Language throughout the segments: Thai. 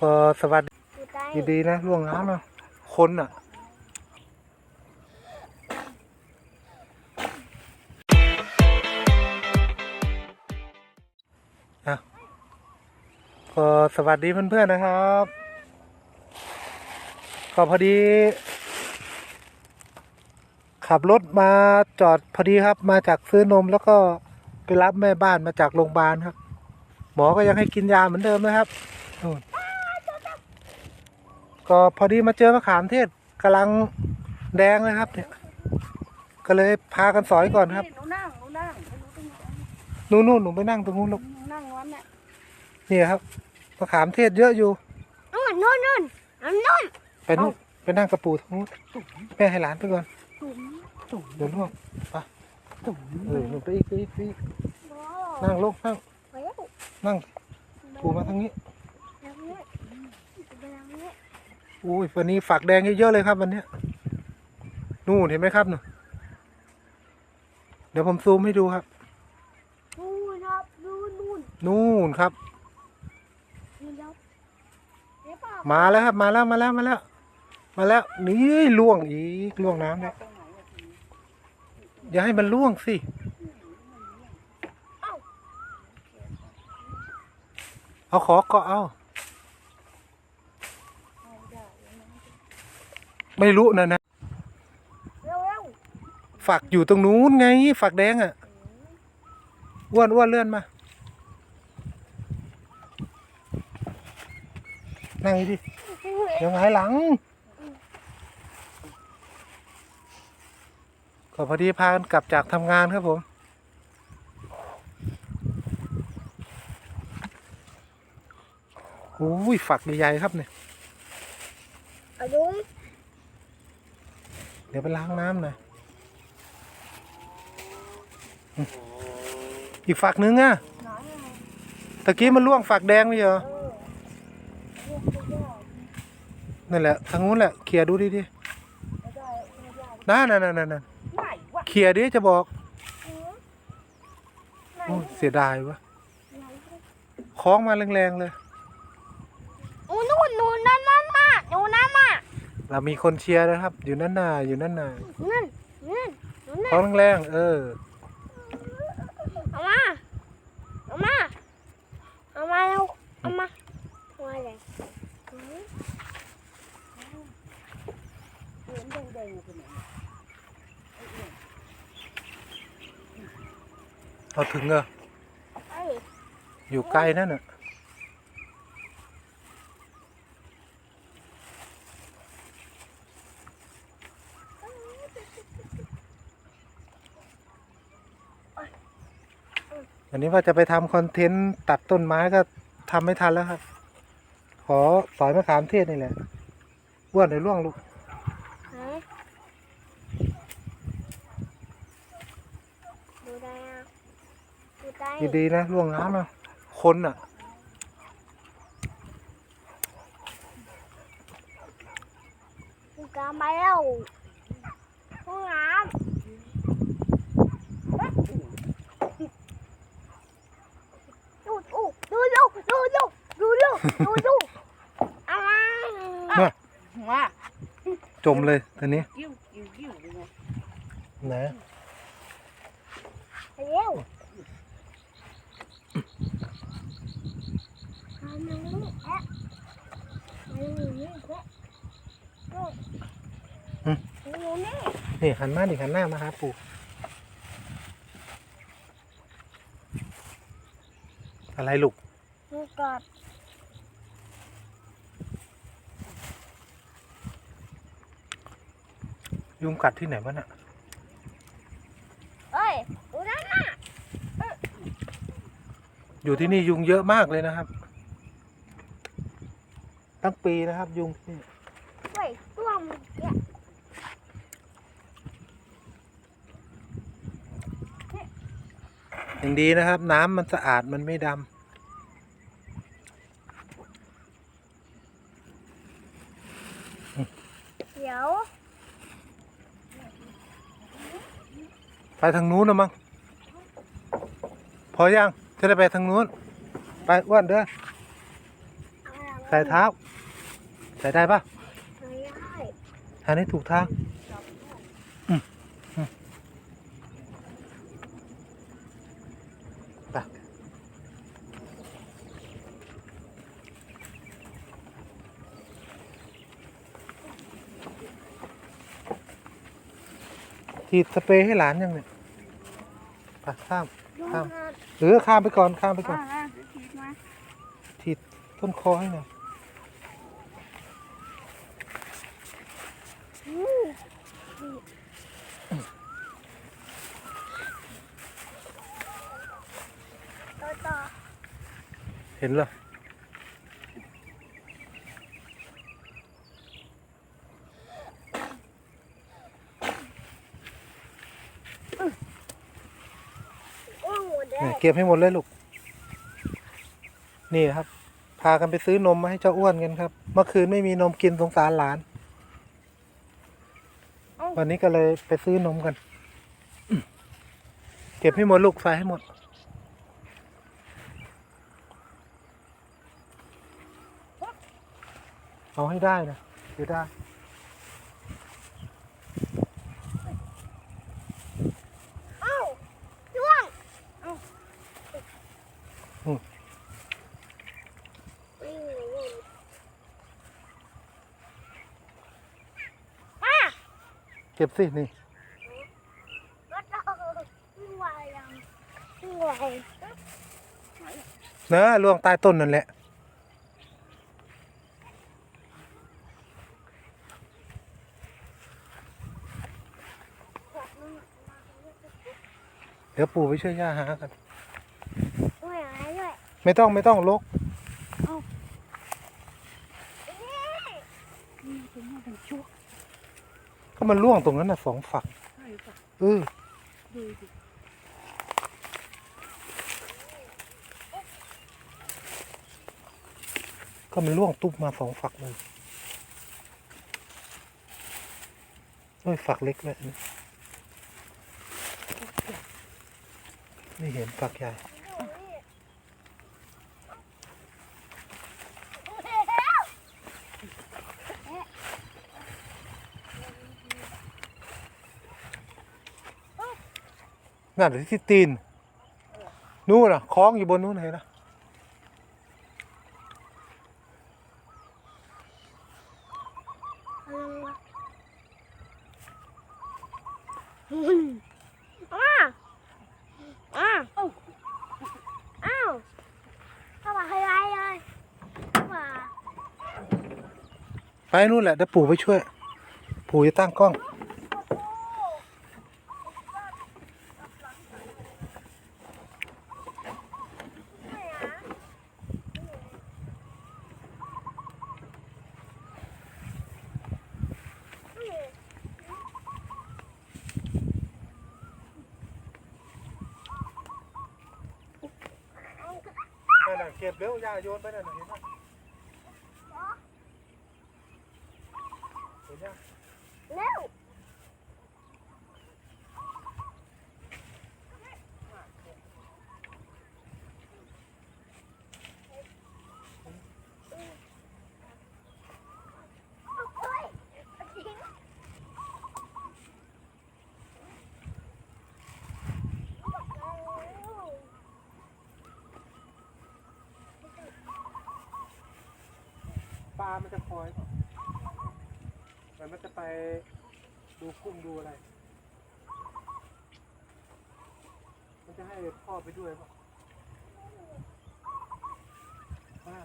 ก็สวัสกูได้ดีดีนะล่วงน้ำนะคนอะอะก็สวัสดีเพื่อนๆนะครับก็พอดี ขับรถมาจอดพอดีครับ มาจากซื้อนมแล้วก็ไปรับแม่บ้านมาจากโรงพยาบาลครับ หมอก็ยังให้กินยาเหมือนเดิมนะครับนู่น ก็พอดีมาเจอมะขามเทศกำลังแดงเลยครับ เนี่ย ก็เลยพากันสอยก่อนครับหนูนั่งหนูนั่งหนูตรงนี้นู่นนู่นหนูไปนั่งตรงนู้นลูกหนูนั่งร้อนเนี่ยนี่ครับมะขามเทศเยอะอยู่ นู่นนู่นนู่นนู่นไปนู่นไปนั่งกระปูทางนู้นแม่ให้หลานไปก่อนตุ่มตุ่มเดี๋ยวล่วงไปตุ่มเออหนูไปอีกไปอีกไปอีกโอ้นั่งลงนั่งไปแล้วนั่งปูมาทางนี้ แล้วเนี่ยไปแล้วเนี่ย อุ้ยวันนี้ฝักแดงเยอะๆเลยครับวันเนี้ยนู่นเห็นไหมครับหนูเดี๋ยวผมซูมให้ดูครับ นู่นครับนู่นนู่นนู่นครับนู่นแล้วเดี๋ยวเปล่ามาแล้วครับมาแล้วมาแล้วมาแล้ว มาแล้วนี่ล่วงอีกล่วงน้ำแล้วอย่าให้มันล่วงสิเอาขอเกาะเอา ไม่รู้นะนะเร็วเร็วฝักอยู่ตรงนู้นไง ฝักแดงอะอ้วนอ้วนเลื่อนมา นั่งดิ เดี๋ยวหงายหลัง ก็พอดีพากันกลับจากทำงานครับผมอุ้ยฝักใหญ่ๆครับเนี่ยเอาลุง เดี๋ยวไปล้างน้ำหน่อยอืมอีกฝักนึงอะหน่อยตะกี้มันล่วงฝักแดงไม่ใช่เหรอเออเรียกไปด้วยนั่นแหละทางนู้นแหละเคลียร์ดูดิดิไม่ได้ไม่ได้นั่นนั่นนั่นนั่นไหนวะเคลียร์ดิจะบอกเออไหนโอ้เสียดายวะไหนคล้องมาแรงๆเลย โอ้นู่นนู่นนั่นนั่นน่ะหนูนั่นน่ะ เรามีคนเชียร์นะครับ อยู่นั่นน่ะอยู่นั่นน่ะนั่นนั่นนู่นคล้นั่อนงแรงๆเออเอามาเอามาเอามาเร็วเอามาเอามาเลยอืมเหมือนแดงๆคนนี้เอาถึงเหรอเอ้ยอยู่ใกล้นั่นน่ะ วันนี้ว่าจะไปทำคอนเทนต์ตัดต้นไม้ก็ทำไม่ทันแล้วครับ ขอสอยมะขามเทศนี่แหละอ้วนเดี๋ยวล่วงลูกฮะดูได้อะดูได้ดีๆนะล่วงน้ำนะคนอะดูกามาแล้วห้องน้ำดู ดูดูดูดูดูดูดูดูดูอะไรน่ะว่าจมเลยตอนนี้กิ้วกิ้วกิ้วเลยนะไหนเร็วทำมันนี่แอะมันนี่นี่แอะดูดูนี่นี่หันมาดิหันหน้ามาหาปู่ อะไรลูกดูกอดยุงกัดที่ไหนวะน่ะเอ้ยดูนั่นน่ะอยู่ที่นี่ยุงเยอะมากเลยนะครับตั้งปีนะครับ ยุงที่นี่ เฮ้ยตัวมันเนี่ย อย่า งดีนะครับ น้ำมันสะอาดมันไม่ดำเดี๋ยวไปทางนู้นนะมั้งพอยังจะได้ไปทางนู้น ไปอ้วนเด้อเอาหลังใส่เท้า ใส่ได้ปะไม่ได้อันนี้ถูกทาง อืมอืมไป ฉีดสเปรย์ให้หลานยังเนี่ยไปข้ามข้ามหรือข้ามไปก่อนข้ามไปก่อนฉีดต้นคอให้หน่อยเห็นเหรอ อ้วงหมดแล้ เนี่วยเก็บให้หมดเลยลูก นี่ครับ พากันไปซื้อนมมาให้เจ้าอ้วนกันครับ เมื่อคืนไม่มีนมกินสงสารหลาน วันนี้ก็เลยไปซื้อนมกัน เก็บให้หมดลูกใส่ให้หมด เอาให้ได้นะคือได้ เอ้าจ้วงเอ้า อืม วิ่งหนีวิ่งอะ เก็บสิ นี่รถเราวิ่งไวยังวิ่งไวเนอะล่วงใต้ต้นนั่นแหละ เดี๋ยวปู่ไปช่วยย่าหากัน ด้วยอะไรด้วยไม่ต้องไม่ต้องลกนี่เป็นแม่เป็นชุก ก็มันล่วงตรงนั้นน่ะสองฝักใช่ปะเออดูดิก็มันล่วงตุ๊บมาสองฝักเลยโอ้ยฝักเล็กเลยอันนี้ไม่เห็นฝักใหญ่ นั่นหรือที่ตีน นู่นน่ะคล้องอยู่บนนู้นเห็นนะอืมอ้าอ้าอ้าวอ้าวเข้ามาให้ไรเลยเข้ามาไปนู่นแหละเดี๋ยวปู่ไปช่วย ปู่จะตั้งกล้อง นั่นน่ะเก็บเร็วยา โยนไปนั่นน่ะเห็นไหม ปลามันจะคอยก่อนแต่มันจะไปดูกุ้งดูอะไร มันจะให้พ่อไปด้วยป่ะป้า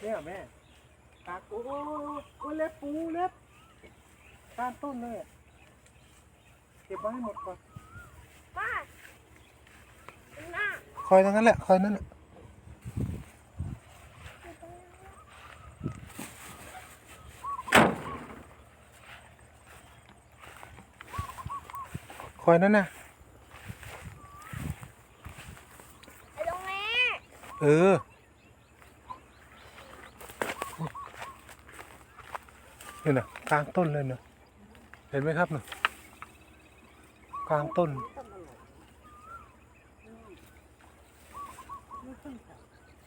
เนี่ยแม่ตากโอ้โหโอ้เล็บปูเล็บก้านต้นเลยเก็บไว้ให้หมดก่อน ป้าหน้า คอยตรงนั้นแหละ คอยนั่นแหละคอยนั่นนะไอ้ตรงนี้เออ นี่นะกลางต้นเลยเนะเห็นไหมครับเนะกลางต้น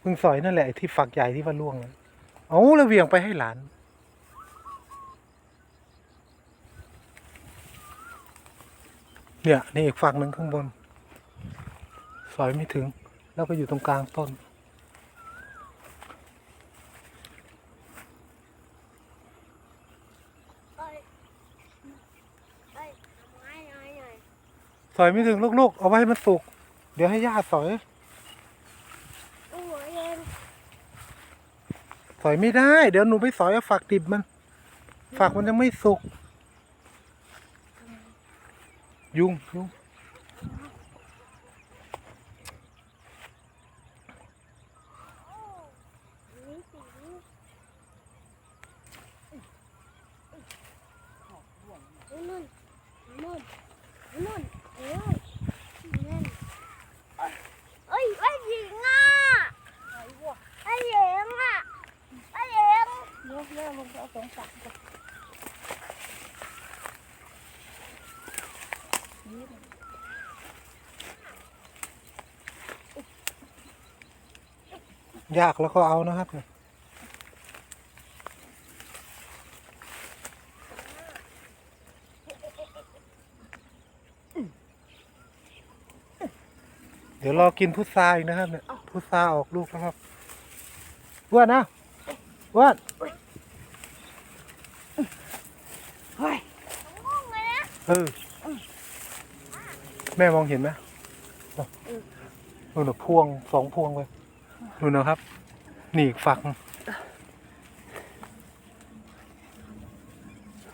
พิ่งสอยนั่นแหละที่ฝักใหญ่ที่ว่าล่วงน่ะเอาแล้วเวียงไปให้หลาน เนี่ยนี่อีกฝั่งหนึ่งข้างบน สอยไม่ถึง แล้วก็อยู่ตรงกลางต้นเอ้ยไม้หน่อยหน่อยสอยไม่ถึงลูกๆ เอาไว้ให้มันสุก เดี๋ยวให้ย่าสอย โอ้โหเย็น สอยไม่ได้ เดี๋ยวหนูไปสอยเอาฝักดิบมัน ฝักมันยังไม่สุก ยุงยุง นี่สีนู่นนู่นนู่นเอ้ยนั่นเอ้ยไอ้หญิงอะไอ้หญิงอะไอ้หญิง เลือกเลือก ลงไปเอาสองฝักก่ยากแล้วก็เอานะครับเนี่ยเดี๋ยวรอกินพุทราอีกนะครับเนี่ยพุทราออกลูกแล้วครับอ้วนนะอ้วน เฮ้ย งง เออ แม่มองเห็นไหมนู่นน่ะพวงสองพวงเลยนู่นนะครับ นี่อีกฝัก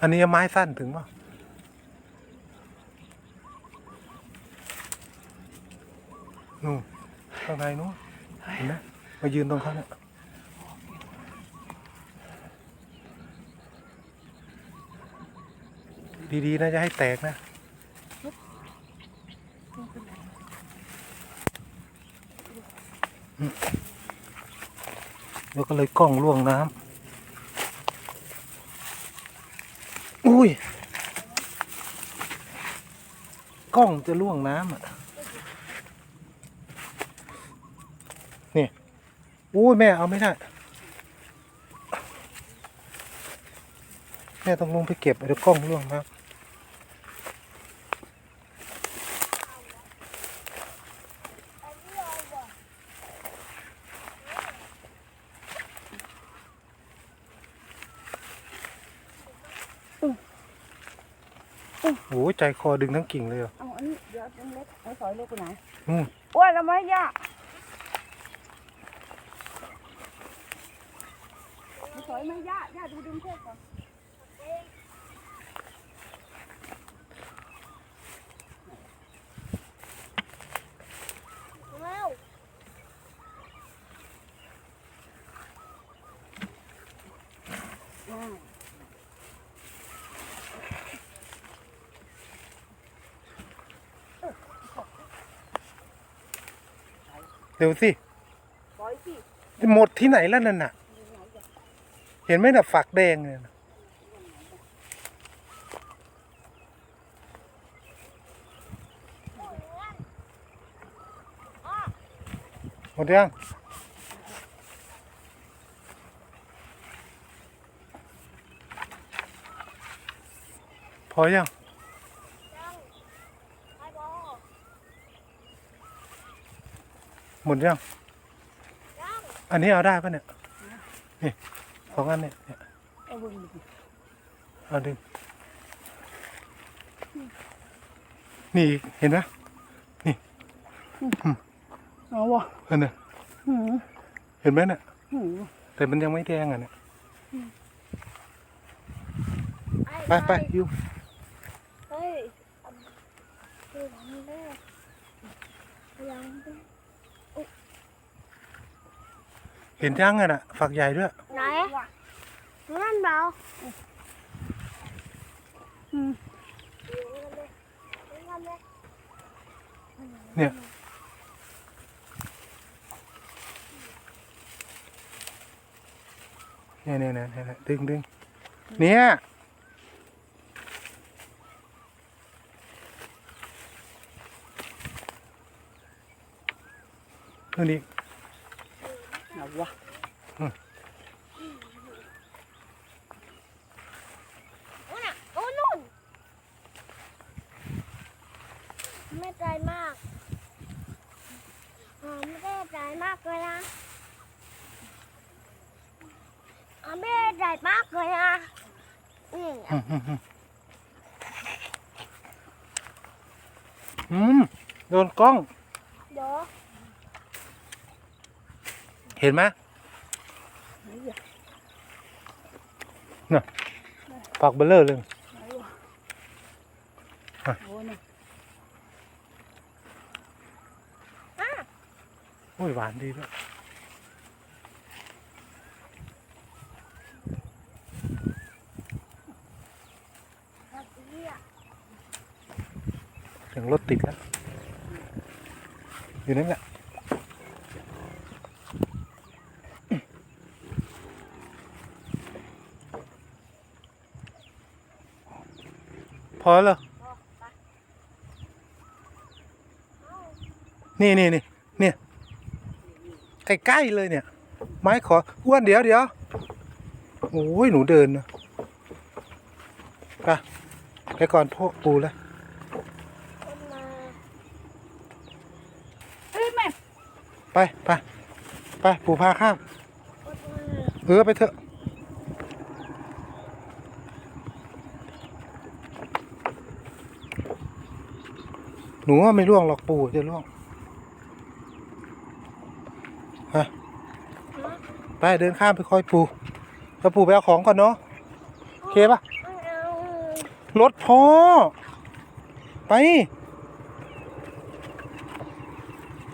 อันนี้ไม้สั้นถึงป่ะนู่นข้างในนู้นเห็นไหมมายืนตรงเขาเนี่ย ดีๆนะจะให้แตกนะแล้วก็เลยกล้องล่วงน้ำอุ้ย กล้องจะล่วงน้ำอะ นี่ อุ้ยแม่เอาไม่ได้ แม่ต้องลงไปเก็บเดี๋ยวกล้องล่วงน้ำ โอ้โหใจคอดึงทั้งกิ่งเลยเหรอเอาอันนี้เดี๋ยวเอาเล็กเอาสอยเล็กไปไหนอืมอ้วนแล้วไหมย่าเอาสอยไหมย่าย่าดูดึงเชือกก่อนเร็ว เร็วสิสอยสิหมดที่ไหนแล้วนั่นน่ะ เห็นไหมน่ะฝักแดงเนี่ยน่ะหมดยังพอยัง ยังไอ้บอ หมดยังยังอันนี้เอาได้ปะเนี่ยนี่สองอันเนี่ยเนี่ยเอาเบิ่งดูสิเอาดึงนี่อีกเห็นไหมเอาวะเออเนี่ยหืมเห็นไหมเนี่ยหืมแต่มันยังไม่แดงอะเนี่ยไอ้ไปไปอยู่เฮ้ยคือหลังแร เห็นยังอะน่ะฝักใหญ่ด้วย ไหนนั่นเราเนี่ยเนี่ยเนี่ยเนี่ยดึงดึงเนี่ยนี่ นอีกไหนวะโอ้น่ะโอ้นู่นไม่ใจมากอ่าไม่ได้ใจมากเลยนะอ่าไม่ได้ใจมากเลยนะอืมอืมอืมอืมอืมโดนกล้อง เดี๋ยว เห็นไหมน่ะปากเบลเลอร์เลยไหนวะอะโอ้นี่อะโอ้ยหวานดีด้วยถึงรถติดแล้วอยู่นั่นแหละ พอแล้วนี่นี่นี่เนี่ยใกล้ๆเลยเนี่ย ไม้ขออ้วนเดี๋ยวเดี๋ยวโอ้ยหนูเดินนะไปไปก่อนพ่อปูแล้วคนมาเอ้ยแม่ไปไปไปปูพาข้ามคนมาเออไปเถอะ นูว่าไม่ร่วงหรอกปูจะร่วงฮะไปเดินข้ามไปคอยปูแล้วปูไปเอาของก่อนเนาะโอเคปะไม่เอารถพ่อ ไป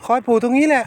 คอยปูตรงนี้แหละ